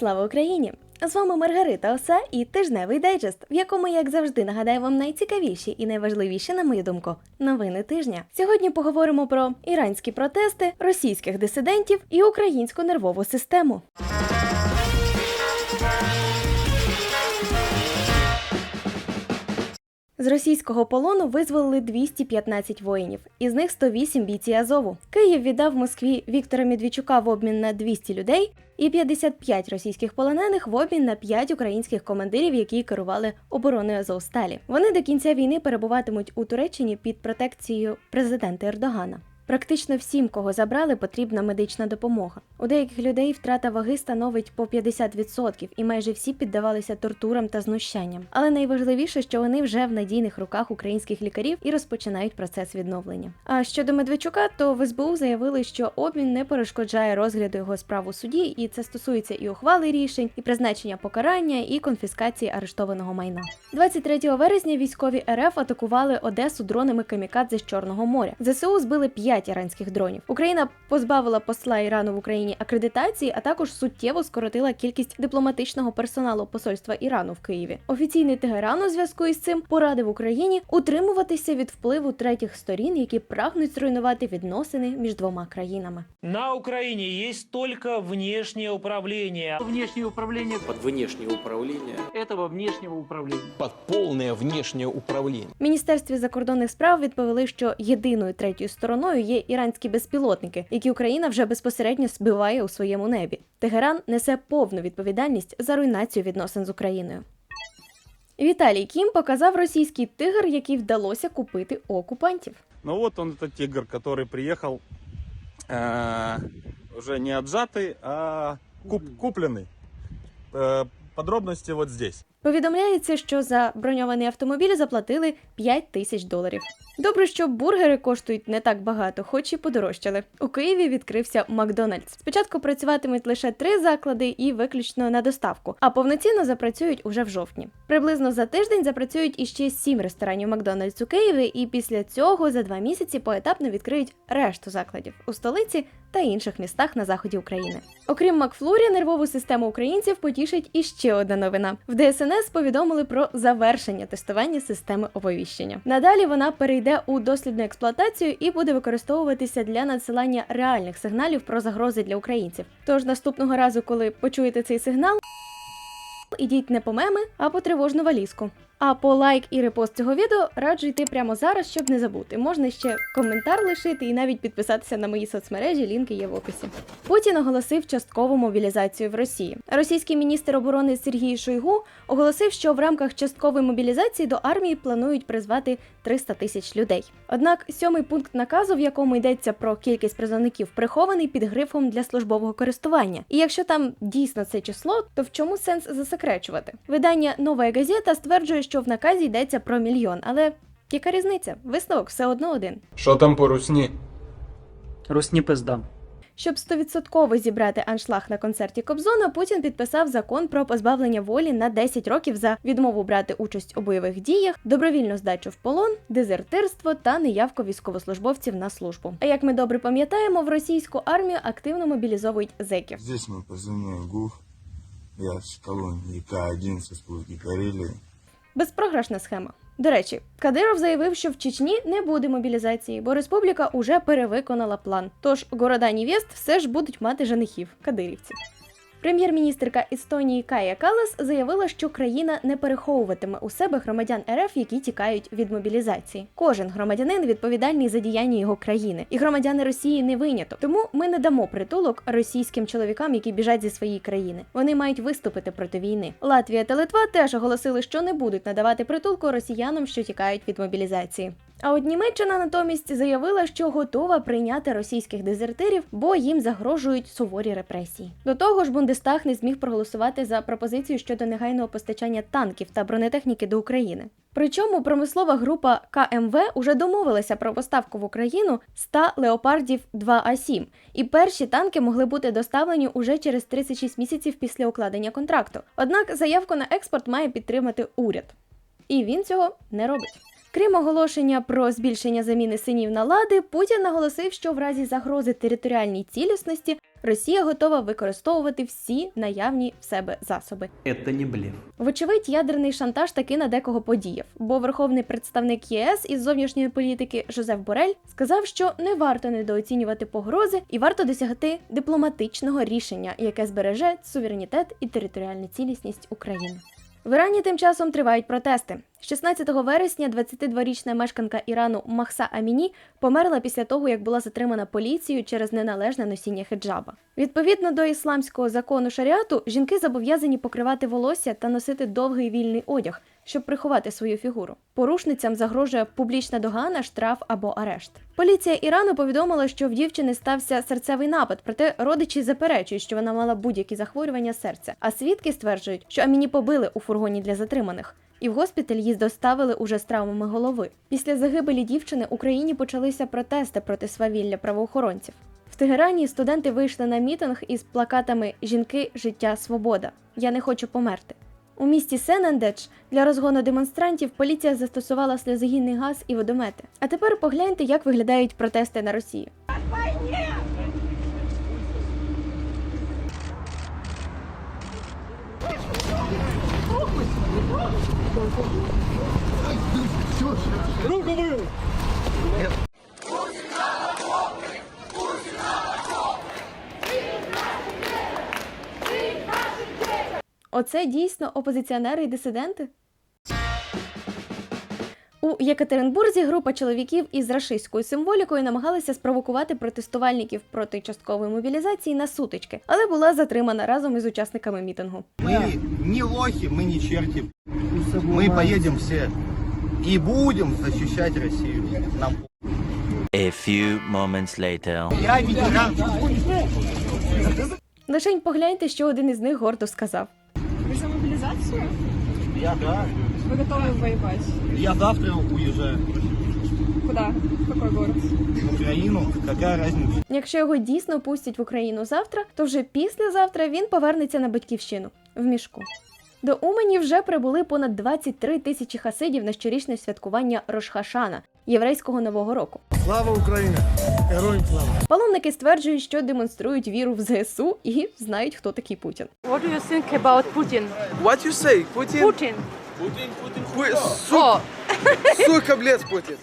Слава Україні! З вами Маргарита Оса і тижневий дайджест, в якому, як завжди, нагадаю вам найцікавіші і найважливіші, на мою думку, новини тижня. Сьогодні поговоримо про іранські протести, російських дисидентів і українську нервову систему. З російського полону визволили 215 воїнів, із них 108 бійці Азову. Київ віддав Москві Віктора Медведчука в обмін на 200 людей і 55 російських полонених в обмін на 5 українських командирів, які керували обороною Азовсталі. Вони до кінця війни перебуватимуть у Туреччині під протекцією президента Ердогана. Практично всім, кого забрали, потрібна медична допомога. У деяких людей втрата ваги становить по 50%, і майже всі піддавалися тортурам та знущанням. Але найважливіше, що вони вже в надійних руках українських лікарів і розпочинають процес відновлення. А щодо Медведчука, то в СБУ заявили, що обмін не перешкоджає розгляду його справ у суді, і це стосується і ухвали рішень, і призначення покарання, і конфіскації арештованого майна. 23 вересня військові РФ атакували Одесу дронами камікадзе з Чорного моря. ЗСУ збили 5 іранських дронів. Україна позбавила посла Ірану в Україні акредитації, а також суттєво скоротила кількість дипломатичного персоналу посольства Ірану в Києві. Офіційний Тегеран у зв'язку із цим порадив Україні утримуватися від впливу третіх сторін, які прагнуть зруйнувати відносини між двома країнами. На Украине есть только внешнее управление. Внешнее управление под внешнее управление этого внешнего управления. под полное внешнее управление. В Міністерстві закордонних справ відповіли, що єдиною третьою стороною є іранські безпілотники, які Україна вже безпосередньо збиває у своєму небі. Тегеран несе повну відповідальність за руйнацію відносин з Україною. Віталій Кім показав російський тигр, який вдалося купити у окупантів. Ну вот он, этот тигр, который приехал э, уже не отжатый, а куп- купленный. Э, подробности вот здесь. Повідомляється, що за броньований автомобіль заплатили 5 тисяч доларів. Добре, що бургери коштують не так багато, хоч і подорожчали. У Києві відкрився Макдональдс. Спочатку працюватимуть лише три заклади і виключно на доставку, а повноцінно запрацюють уже в жовтні. Приблизно за тиждень запрацюють іще сім ресторанів Макдональдс у Києві, і після цього за два місяці поетапно відкриють решту закладів у столиці та інших містах на заході України. Окрім Макфлурі, нервову систему українців потішить іще одна новина. В ДСНС повідомили про завершення тестування системи оповіщення. Надалі вона перейде у дослідну експлуатацію і буде використовуватися для надсилання реальних сигналів про загрози для українців. Тож наступного разу, коли почуєте цей сигнал, ідіть не по меми, а по тривожну валізку. А по лайк і репост цього відео раджу йти прямо зараз, щоб не забути. Можна ще коментар лишити і навіть підписатися на мої соцмережі, лінки є в описі. Путін оголосив часткову мобілізацію в Росії. Російський міністр оборони Сергій Шойгу оголосив, що в рамках часткової мобілізації до армії планують призвати 300 тисяч людей. Однак сьомий пункт наказу, в якому йдеться про кількість призовників, прихований під грифом для службового користування. І якщо там дійсно це число, то в чому сенс засекречувати? Видання Нова газета стверджує, що в наказі йдеться про мільйон, але яка різниця? Висновок все одно один. Що там по русні? Русни пизда. Щоб стовідсотково зібрати аншлаг на концерті Кобзона, Путін підписав закон про позбавлення волі на 10 років за відмову брати участь у бойових діях, добровільну здачу в полон, дезертирство та неявку військовослужбовців на службу. А як ми добре пам'ятаємо, в російську армію активно мобілізовують зеків. Здесь мы позывной ГУФ. Я с колонии К-1 со Республики Карелия. Безпрограшна схема. До речі, Кадиров заявив, що в Чечні не буде мобілізації, бо республіка уже перевиконала план. Тож города невест все ж будуть мати женихів кадирівців. Прем'єр-міністрка Естонії Кая Калас заявила, що країна не переховуватиме у себе громадян РФ, які тікають від мобілізації. Кожен громадянин відповідальний за діяння його країни, і громадяни Росії не виняток. Тому ми не дамо притулок російським чоловікам, які біжать зі своєї країни. Вони мають виступити проти війни. Латвія та Литва теж оголосили, що не будуть надавати притулку росіянам, що тікають від мобілізації. А от Німеччина натомість заявила, що готова прийняти російських дезертирів, бо їм загрожують суворі репресії. До того ж, Бундестаг не зміг проголосувати за пропозицію щодо негайного постачання танків та бронетехніки до України. Причому промислова група КМВ уже домовилася про поставку в Україну 100 леопардів 2А7, і перші танки могли бути доставлені уже через 36 місяців після укладення контракту. Однак заявку на експорт має підтримати уряд. І він цього не робить. Крім оголошення про збільшення заміни синів на лади, Путін наголосив, що в разі загрози територіальній цілісності Росія готова використовувати всі наявні в себе засоби. Это не блеф. Вочевидь, ядерний шантаж таки на декого подіяв, бо верховний представник ЄС із зовнішньої політики Жозеф Борель сказав, що не варто недооцінювати погрози і варто досягти дипломатичного рішення, яке збереже суверенітет і територіальну цілісність України. В Ірані тим часом тривають протести. 16 вересня 22-річна мешканка Ірану Махса Аміні померла після того, як була затримана поліцією через неналежне носіння хиджаба. Відповідно до ісламського закону шаріату, жінки зобов'язані покривати волосся та носити довгий вільний одяг, щоб приховати свою фігуру. Порушницям загрожує публічна догана, штраф або арешт. Поліція Ірану повідомила, що в дівчини стався серцевий напад, проте родичі заперечують, що вона мала будь-які захворювання серця. А свідки стверджують, що Аміні побили у фургоні для затриманих. І в госпіталь її доставили уже з травмами голови. Після загибелі дівчини Україні почалися протести проти свавілля правоохоронців. В Тегерані студенти вийшли на мітинг із плакатами Жінки, життя, свобода. Я не хочу померти. У місті Сенендеч для розгону демонстрантів поліція застосувала сльозогінний газ і водомети. А тепер погляньте, як виглядають протести на Росії. Оце дійсно опозиціонери і дисиденти? У Єкатеринбурзі група чоловіків із рашистською символікою намагалася спровокувати протестувальників проти часткової мобілізації на сутички, але була затримана разом із учасниками мітингу. Мы не лохи, мы не черти. Мы поедем все и будем защищать Россию. Нам A few moments later. я ветеран. Лишень погляньте, що один із них гордо сказав. Вы за мобилизацию? Я да. Вы готовы воевать? Я завтра уезжаю Куда? В какой город? в Україну. Яка разница? Якщо його дійсно пустять в Україну завтра, то вже післязавтра він повернеться на батьківщину в мішку. До Умані вже прибули понад 23 тисячі хасидів на щорічне святкування Рошхашана єврейського нового року. Слава Україні! Героям слава! Паломники стверджують, що демонструють віру в ЗСУ і знають, хто такий Путін. What do you think about Putin? What you say? Путін? Putin. Хуй, сука, сука, блядь, Путін.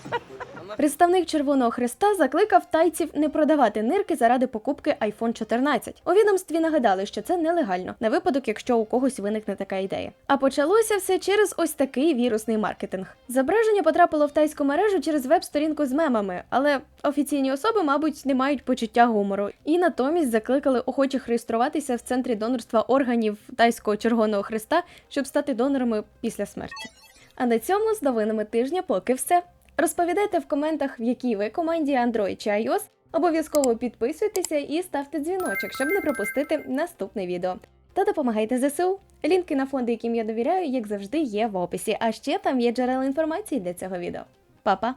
Представник Червоного Христа закликав тайців не продавати нирки заради покупки iPhone 14. У відомстві нагадали, що це нелегально на випадок, якщо у когось виникне така ідея. А почалося все через ось такий вірусний маркетинг. Зображення потрапило в тайську мережу через веб-сторінку з мемами, але офіційні особи, мабуть, не мають почуття гумору і натомість закликали охочих реєструватися в центрі донорства органів тайського Червоного Христа, щоб стати донорами після смерті. А на цьому з новинами тижня поки все. Розповідайте в коментах, в якій ви команді Android чи iOS. Обов'язково підписуйтеся і ставте дзвіночок, щоб не пропустити наступне відео. Та допомагайте ЗСУ. Лінки на фонди, яким я довіряю, як завжди, є в описі. А ще там є джерела інформації для цього відео. Па-па!